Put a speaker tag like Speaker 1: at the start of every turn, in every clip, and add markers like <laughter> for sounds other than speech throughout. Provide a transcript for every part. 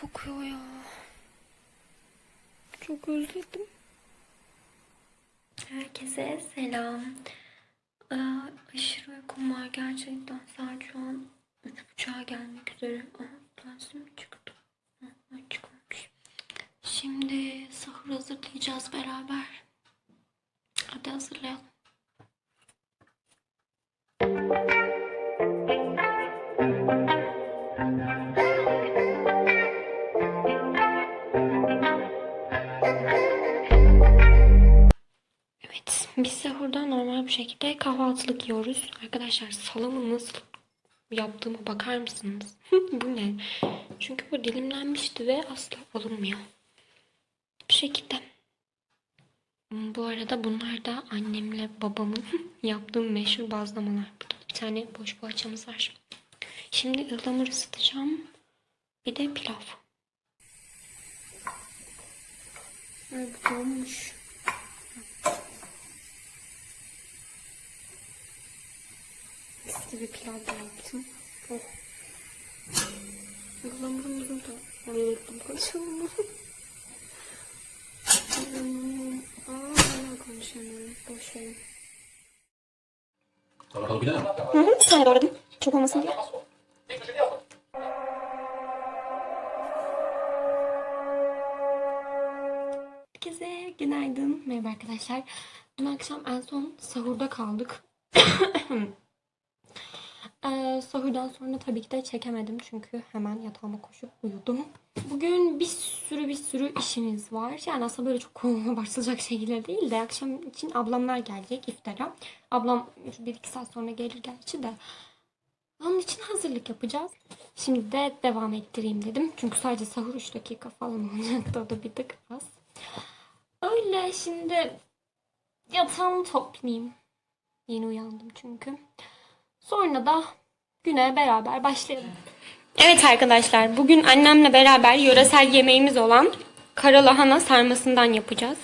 Speaker 1: Kokuyor ya. Çok özledim. Herkese selam. Aa, aşırı uykum var gerçekten. Saat şu an üç buçuğa gelmek üzere. Aha, dersim çıktı. Aha, çıkmamış. Şimdi sahur hazırlayacağız beraber. Hadi hazırlayalım. Evet, biz sahurda normal bir şekilde kahvaltılık yiyoruz. Arkadaşlar salamı nasıl yaptığıma bakar mısınız? <laughs> bu ne? Çünkü bu dilimlenmişti ve asla alınmıyor. Bu şekilde. Bu arada bunlar da annemle babamın <laughs> yaptığı meşhur bazlamalar. Bir tane boş poğaçamız var. Şimdi ıhlamur ısıtacağım. Bir de pilav. Evet, olmuş. Mis gibi pilav da yaptım. Oh. Ihlamurumu da ayırdım. Kaçalım. Aa, hala konuşamıyorum. Boş verin. Hı hı, bir tane doğradım. Çok olmasın diye. Herkese günaydın. Merhaba arkadaşlar. Dün akşam en son sahurda kaldık. Ee, sahurdan sonra tabii ki de çekemedim çünkü hemen yatağıma koşup uyudum. Bugün bir sürü bir sürü işimiz var. Yani aslında böyle çok konuma <laughs> abartılacak şekilde değil de akşam için ablamlar gelecek iftara. Ablam bir iki saat sonra gelir gerçi de. Onun için hazırlık yapacağız. Şimdi de devam ettireyim dedim. Çünkü sadece sahur 3 dakika falan olacaktı. O da bir tık az. Öyle şimdi yatağımı toplayayım. Yeni uyandım çünkü. Sonra da güne beraber başlayalım. Evet arkadaşlar bugün annemle beraber yöresel yemeğimiz olan karalahana sarmasından yapacağız.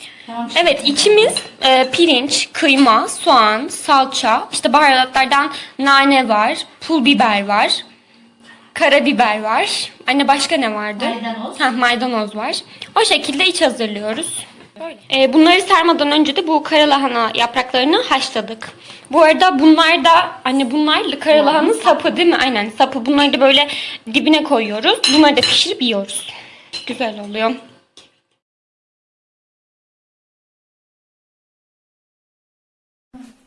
Speaker 1: Evet içimiz e, pirinç, kıyma, soğan, salça, işte baharatlardan nane var, pul biber var, karabiber var. Anne başka ne vardı?
Speaker 2: Maydanoz.
Speaker 1: Ha, maydanoz var. O şekilde iç hazırlıyoruz. E, bunları sarmadan önce de bu karalahana yapraklarını haşladık. Bu arada bunlar da anne bunlar karalahanın sapı değil mi? Aynen sapı. Bunları da böyle dibine koyuyoruz. Bunları da pişirip yiyoruz. Güzel oluyor.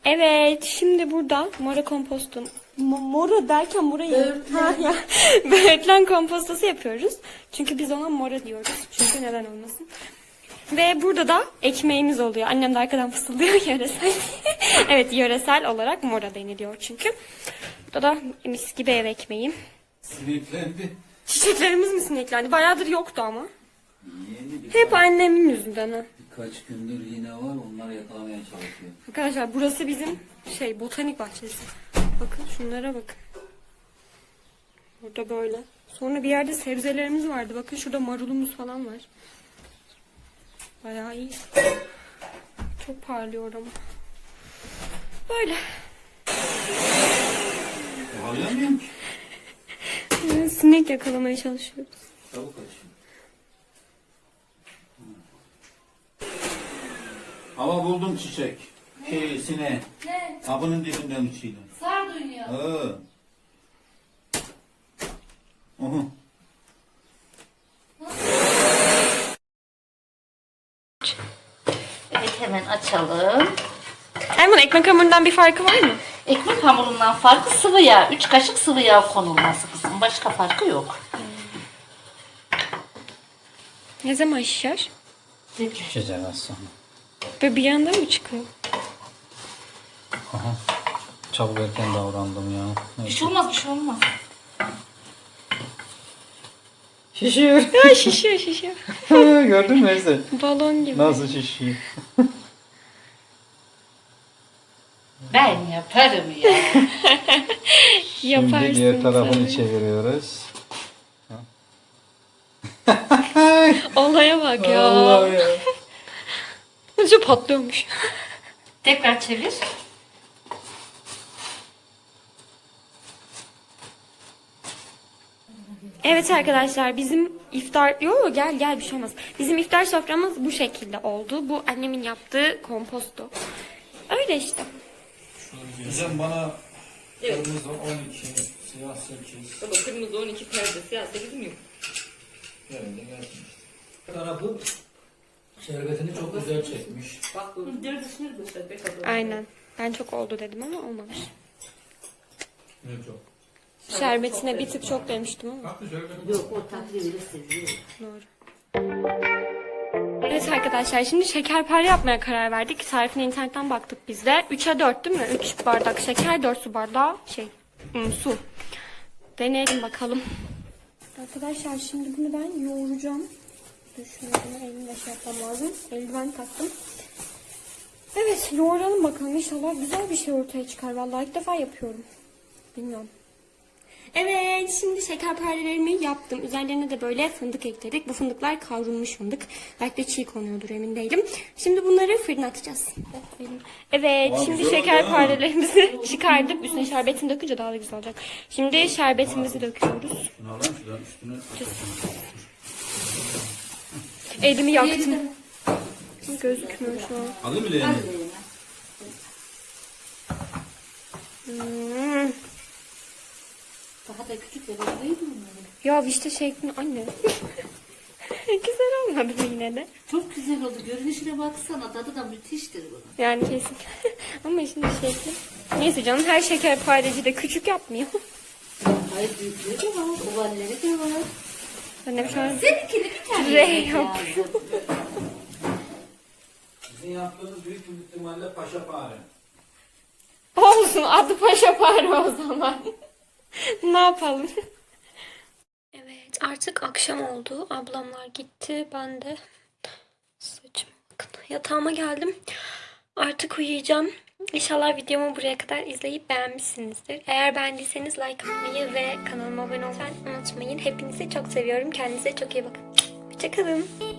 Speaker 1: Evet, şimdi burada mora kompostun Mo- mora derken morayı ha ya <laughs> böğürtlen kompostosu yapıyoruz. Çünkü biz ona mora diyoruz. Çünkü neden olmasın. Ve burada da ekmeğimiz oluyor. Annem de arkadan fısıldıyor <laughs> yöresel. evet yöresel olarak mora deniliyor çünkü. Burada da mis gibi ev ekmeği.
Speaker 3: Sineklendi.
Speaker 1: Çiçeklerimiz mi sineklendi? Bayağıdır yoktu ama.
Speaker 3: Yeni bir,
Speaker 1: Hep annemin yüzünden ha.
Speaker 3: birkaç gündür yine var onları yakalamaya çalışıyor.
Speaker 1: Arkadaşlar burası bizim şey botanik bahçesi. Bakın şunlara bakın. Burada böyle. Sonra bir yerde sebzelerimiz vardı. Bakın şurada marulumuz falan var. Bayağı iyi. Çok parlıyor ama. Böyle. Ee, Sinek yakalamaya çalışıyoruz.
Speaker 3: Tavuk açıyor. Ama buldum çiçek. Şey sine.
Speaker 2: Ne?
Speaker 3: Kapının dibinden uçuyla.
Speaker 2: Sardunya.
Speaker 3: Hı. Ohu.
Speaker 2: Evet hemen açalım.
Speaker 1: Erman ekmek hamurundan bir farkı var mı?
Speaker 2: Ekmek hamurundan farkı sıvı yağ. 3 kaşık sıvı yağ konulması kızım. Başka farkı yok.
Speaker 1: Ne zaman şişer?
Speaker 3: Şişecek az sonra.
Speaker 1: Böyle bir anda mı çıkıyor?
Speaker 3: Aha. Çabuk erken davrandım ya.
Speaker 2: Bir şey olmaz bir şey olmaz.
Speaker 3: Şişiyor. <laughs>
Speaker 1: Ha şişiyor şişiyor. <laughs>
Speaker 3: Gördün mü neyse?
Speaker 1: Balon gibi.
Speaker 3: Nasıl şişiyor? <laughs>
Speaker 2: Ben yaparım ya.
Speaker 1: Yaparsın.
Speaker 3: Şimdi diğer tarafını
Speaker 1: tabii.
Speaker 3: çeviriyoruz.
Speaker 1: Olaya bak ya.
Speaker 3: Allah ya.
Speaker 1: Önce patlıyormuş.
Speaker 2: Tekrar çevir.
Speaker 1: Evet arkadaşlar bizim iftar... Yo gel gel bir şey olmaz. Bizim iftar soframız bu şekilde oldu. Bu annemin yaptığı komposto. Öyle işte.
Speaker 4: Hocam bana kırmızı 12, siyah 8
Speaker 5: Baba kırmızı 12 perde siyah 8 mi yok?
Speaker 4: yerinde gelsin. Tarafı şerbetini çok güzel çekmiş.
Speaker 5: Bak bu.
Speaker 1: Aynen. Ben çok oldu dedim ama olmamış.
Speaker 4: Ne çok?
Speaker 1: Şerbetine bir tık çok demiştim ama.
Speaker 2: Yok o tatlı öyle seviyor.
Speaker 1: Doğru. Evet arkadaşlar şimdi şekerpare yapmaya karar verdik. Tarifine internetten baktık biz de. 3'e 4 değil mi? 3 bardak şeker, 4 su bardağı şey hmm, su. Deneyelim bakalım. Arkadaşlar şimdi bunu ben yoğuracağım. Bunu elimle şey yapmam lazım. Eldiven taktım. Evet yoğuralım bakalım. İnşallah güzel bir şey ortaya çıkar. Vallahi ilk defa yapıyorum. Bilmiyorum. Evet, şimdi şekerparelerimi yaptım. Üzerlerine de böyle fındık ekledik. Bu fındıklar kavrulmuş fındık. Belki de çiğ konuyordur emin değilim. Şimdi bunları fırına atacağız. Evet, şimdi şekerparelerimizi <laughs> çıkardık. Üstüne şerbetini dökünce daha da güzel olacak. Şimdi şerbetimizi döküyoruz. Elimi yaktım. Gözükmüyor şu an.
Speaker 4: Alayım mı leğeni?
Speaker 1: Hmm.
Speaker 2: Daha da küçük de böyle değil mi?
Speaker 1: Ya işte şeklin anne. <laughs> güzel olmadı mı yine de?
Speaker 2: Çok güzel oldu. Görünüşüne baksana. Tadı da müthiştir bunun.
Speaker 1: Yani kesin. <laughs> Ama şimdi şekli. Neyse canım her şekerpareci de küçük yapmıyor. <laughs>
Speaker 2: Hayır büyükleri de var. Ovalleri de var.
Speaker 1: Ben de şu an
Speaker 2: Seninkini bir tane yemek
Speaker 1: yok.
Speaker 2: lazım.
Speaker 4: Sizin yaptığınız büyük bir ihtimalle paşa fare.
Speaker 1: Olsun adı paşa pare o zaman. <laughs> ne yapalım? Evet artık akşam oldu. Ablamlar gitti. Ben de saçım bakın yatağıma geldim. Artık uyuyacağım. İnşallah videomu buraya kadar izleyip beğenmişsinizdir. Eğer beğendiyseniz like atmayı ve kanalıma abone olmayı unutmayın. Hepinizi çok seviyorum. Kendinize çok iyi bakın. Hoşçakalın.